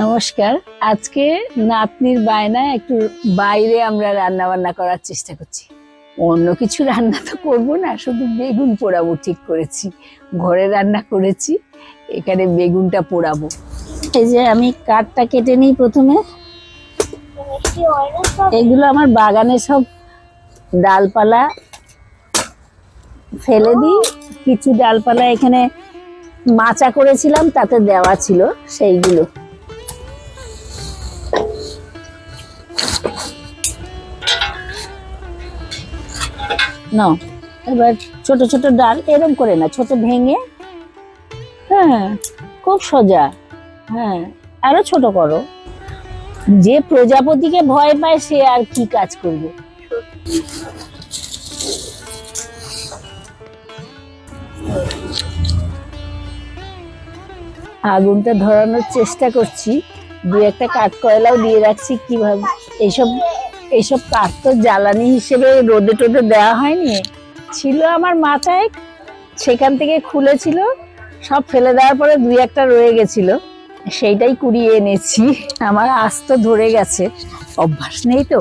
নমস্কার। আজকে নাতনির বায়নায় একটু বাইরে আমরা রান্না বান্না করার চেষ্টা করছি। অন্য কিছু রান্না তো করব না, শুধু বেগুন পোড়াবো ঠিক করেছি। ঘরে রান্না করেছি, এখানে বেগুনটা পোড়াবো। এই যে আমি কাঠটা কেটে নিই প্রথমে। এগুলো আমার বাগানে সব ডালপালা ফেলে দিই। কিছু ডালপালা এখানে মাচা করেছিলাম, তাতে দেওয়া ছিল সেইগুলো। নাও এবার ছোট ছোট ডাল এরকম করে না, ছোট ভেঙে হ্যাঁ খুব সোজা হ্যাঁ আরও ছোট করো। যে প্রজাপতিকে ভয় পায়, সে আর কি কাজ করবে? আগুনটা ধরানোর চেষ্টা করছি, দু একটা কাঠ কয়লাও দিয়ে রাখছি, কীভাবে, এইসব এইসব কাঠ তো জ্বালানি হিসেবে রোদে টোদে দেওয়া হয়নি। ছিল আমার মাথায়, সেখান থেকে খুলেছিল, সব ফেলে দেওয়ার পরে দুই একটা রয়ে গেছিল। সেইটাই কুড়িয়ে এনেছি। আমার আস্ত ধরে গেছে। অভ্যাস নেই তো।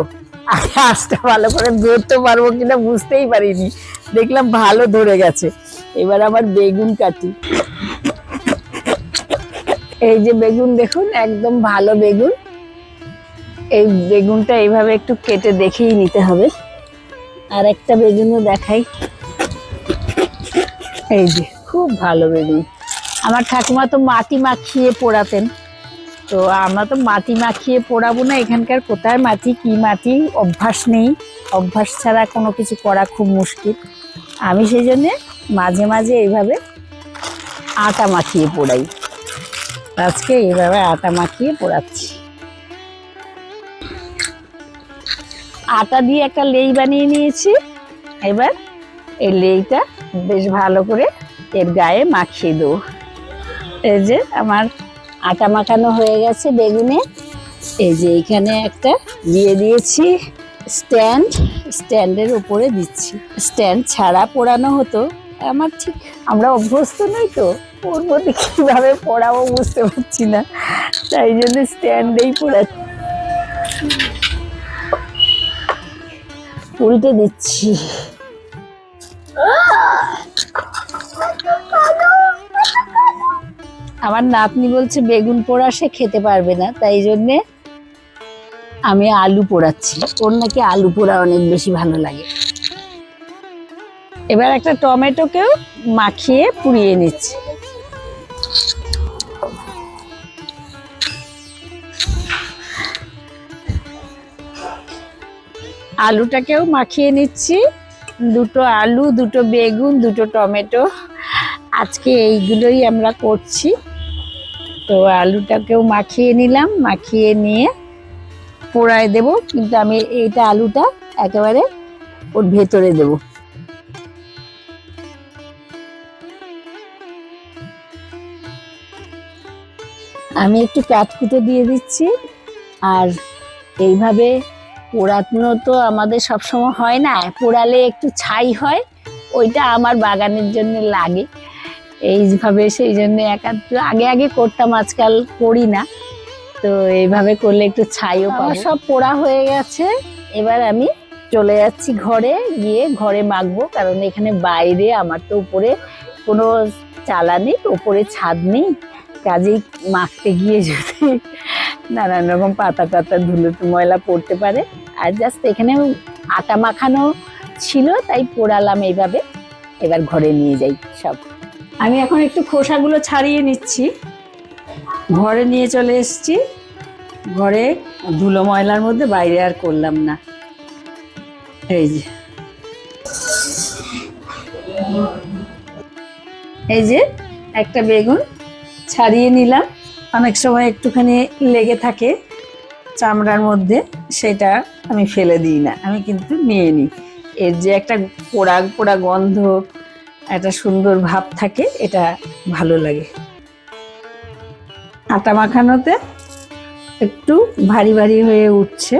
আঁচটা ভালো করে ধরতে পারব কিনা বুঝতেই পারিনি। দেখলাম ভালো ধরে গেছে। এবার আমার বেগুন কাটি। এই যে বেগুন দেখুন, একদম ভালো বেগুন। এই বেগুনটা এইভাবে একটু কেটে দেখেই নিতে হবে। আর একটা বেগুনও দেখাই। এই যে, খুব ভালো বেগুন। আমার ঠাকুমা তো মাটি মাখিয়ে পোড়াতেন। তো আমরা তো মাটি মাখিয়ে পোড়াবো না, এখানকার কোথায় মাটি, কি মাটি? অভ্যাস নেই। অভ্যাস ছাড়া কোনো কিছু করা খুব মুশকিল। আমি সেই জন্যে মাঝে মাঝে এইভাবে আটা মাখিয়ে পোড়াই। আজকে এইভাবে আটা মাখিয়ে পোড়াচ্ছি। আটা দিয়ে একটা লেই বানিয়ে নিয়েছি। এবার এই লেইটা বেশ ভালো করে এর গায়ে মাখিয়ে দেবো। এই যে আমার আটা মাখানো হয়ে গেছে বেগুনে। এই যে এখানে একটা দিয়ে দিয়েছি স্ট্যান্ড। স্ট্যান্ডের উপরে দিচ্ছি। স্ট্যান্ড ছাড়া পোড়ানো হতো। আমার ঠিক আমরা অভ্যস্ত নই তো। ওর মধ্যে কীভাবে পড়াবো বুঝতে পারছি না। তাই জন্য স্ট্যান্ডেই পড়াচ্ছি। উল্টে দিচ্ছি। আমার নাতনি বলছে, বেগুন পোড়া সে খেতে পারবে না, তাই জন্যে আমি আলু পোড়াচ্ছি। ওর নাকি আলু পোড়া অনেক বেশি ভালো লাগে। এবার একটা টমেটোকেও মাখিয়ে পুড়িয়ে নিচ্ছি। আলুটাকেও মাখিয়ে নিচ্ছি। দুটো আলু, দুটো বেগুন, দুটো টমেটো। আজকে এইগুলোই আমরা করছি। তো আলুটাকেও মাখিয়ে নিলাম, মাখিয়ে নিয়ে পোড়ায় দেব। কিন্তু আমি এইটা আলুটা একেবারে ওর ভেতরে দেব। আমি একটু কাঠকুটো দিয়ে দিচ্ছি। আর এইভাবে পোড়ানো তো আমাদের সবসময় হয় না পোড়ালে একটু ছাই হয় ওইটা আমার বাগানের জন্য লাগে। এইভাবে সেই জন্য একাত্র আগে আগে করতাম আজকাল করি না। তো এইভাবে করলে একটু ছাইও পাবো। সব পোড়া হয়ে গেছে এবার আমি চলে যাচ্ছি ঘরে গিয়ে ঘরে মাখবো কারণ এখানে বাইরে আমার তো উপরে কোনো চালা নেই উপরে ছাদ নেই কাজেই মাখতে গিয়ে যদি নানান রকম পাতা টাতা ধুলো ময়লা পড়তে পারে। আর জাস্ট এখানে আটা মাখানো ছিল, তাই পোড়ালাম এইভাবে। এবার ঘরে নিয়ে যাই সব। আমি এখন একটু খোসাগুলো ছাড়িয়ে নিচ্ছি। ঘরে নিয়ে চলে এসেছি। ঘরে ধুলো ময়লার মধ্যে বাইরে আর করলাম না। এই যে। এই যে একটা বেগুন ছাড়িয়ে নিলাম। অনেক সময় একটুখানি লেগে থাকে। চামড়ার মধ্যে সেটা আমি ফেলে দিই না, আমি কিন্তু নিয়ে নিই। এর যে একটা পোড়া পোড়া গন্ধ, একটা সুন্দর ভাব থাকে, এটা ভালো লাগে। আটা মাখানোতে একটু ভারী ভারী হয়ে উঠছে।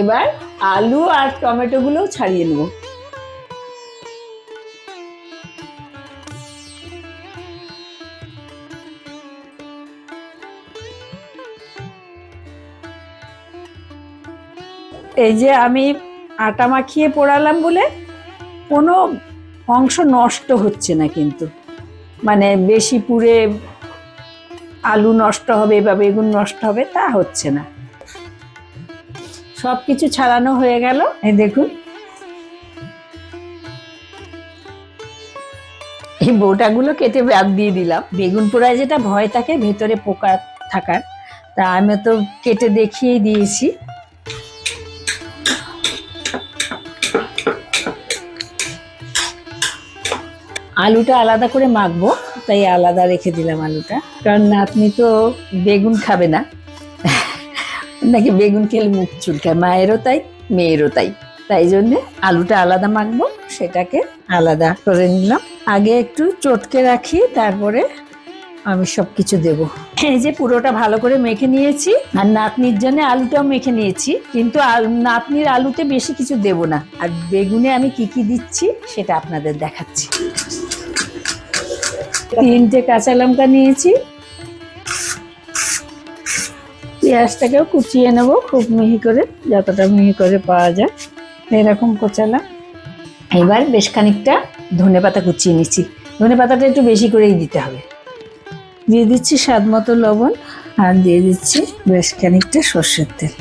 এবার আলু আর টমেটোগুলোও ছাড়িয়ে নেব। এই যে আমি আটা মাখিয়ে পোড়ালাম বলে কোনো অংশ নষ্ট হচ্ছে না কিন্তু। মানে বেশি পুড়ে আলু নষ্ট হবে, বা বেগুন নষ্ট হবে, তা হচ্ছে না। সব কিছু ছাড়ানো হয়ে গেল। এই দেখুন। এই বোটাগুলো কেটে বাদ দিয়ে দিলাম। বেগুন পোড়ায় যেটা ভয় থাকে, ভেতরে পোকা থাকার। তা আমি তো কেটে দেখিয়েই দিয়েছি। আলুটা আলাদা করে মাখবো, তাই আলাদা রেখে দিলাম আলুটা। কারণ নাতনি তো বেগুন খাবে না। নাকি বেগুন খেলে মুখ চুলকায়, মায়েরও তাই, মেয়েরও তাই। তাই জন্যে আলুটা আলাদা মাখবো, সেটাকে আলাদা করে নিলাম। আগে একটু চটকে রাখি, তারপরে আমি সব কিছু দেবো। এই যে পুরোটা ভালো করে মেখে নিয়েছি, আর নাতনির জন্য আলুটাও মেখে নিয়েছি, কিন্তু নাতনির আলুতে বেশি কিছু দেব না। আর বেগুনে আমি কি কি দিচ্ছি, সেটা আপনাদের দেখাচ্ছি। তিনটে কাঁচা লঙ্কা নিয়েছি। পেঁয়াজটাকেও কুচিয়ে নেব খুব মিহি করে, যতটা মিহি করে পাওয়া যায়। এরকম কোচালাম। এবার বেশ খানিকটা ধনে পাতা কুচিয়ে নিচ্ছি। ধনে পাতাটা একটু বেশি করেই দিতে হবে। দিয়ে দিচ্ছি স্বাদ মতো লবণ আর দিয়ে দিচ্ছি বেশ খানিকটা সর্ষের তেল।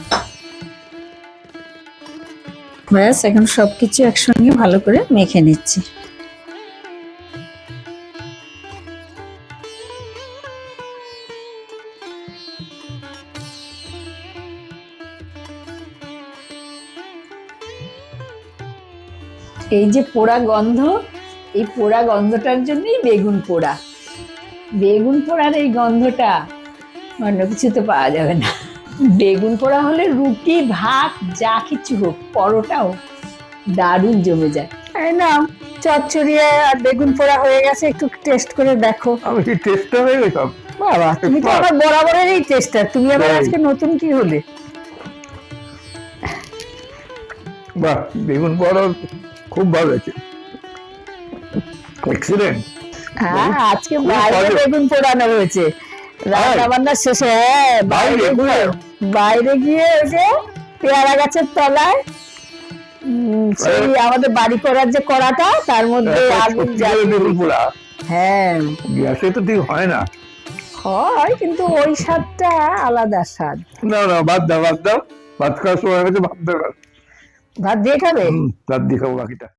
ব্যাস, এখন সব কিছু একসঙ্গে ভালো করে মেখে নিচ্ছি। এই যে পোড়া গন্ধ এই পোড়া গন্ধটার জন্যই বেগুন পোড়া। বেগুন পোড়ার এই গন্ধটা অন্য কিছুতে পাওয়া যাবে না। বেগুন পোড়া হলে রুটি ভাত যা কিছু হোক পরোটাও দারুণ জমে যায়। এই না চচ্চড়িয়ে আর বেগুন পোড়া হয়ে গেছে একটু টেস্ট করে দেখো। আমি কি টেস্টটা হয়ে গেলাম? বাবা তুমি তো আমার বরাবরেরই টেস্টার তুমি আবার আজকে নতুন কি হলে? বাহ বেগুন বড় খুব ভালো আছে এক্সিলেন্ট হ্যাঁ আজকে বাইরে বেগুন পোড়ানো হয়েছে। রান্না বান্না শেষে হ্যাঁ বাইরে বাইরে, গিয়ে বাইরে গিয়ে ওই যে পেয়ারা গাছের তলায় সেই আমাদের বাড়ি করার যে কড়াটা তার মধ্যে আগুন জ্বালিয়ে বেগুন পোড়া। হ্যাঁ। গ্যাসে তো ঠিক হয় না। হয় কিন্তু ওই স্বাদটা আলাদা স্বাদ। না না বাদ দাও বাদ দাও। ভাত খাওয়ার সময় হয়েছে ভাত দাও। ভাত দিয়ে খাবে? ভাত দিয়ে খাব বাকিটা।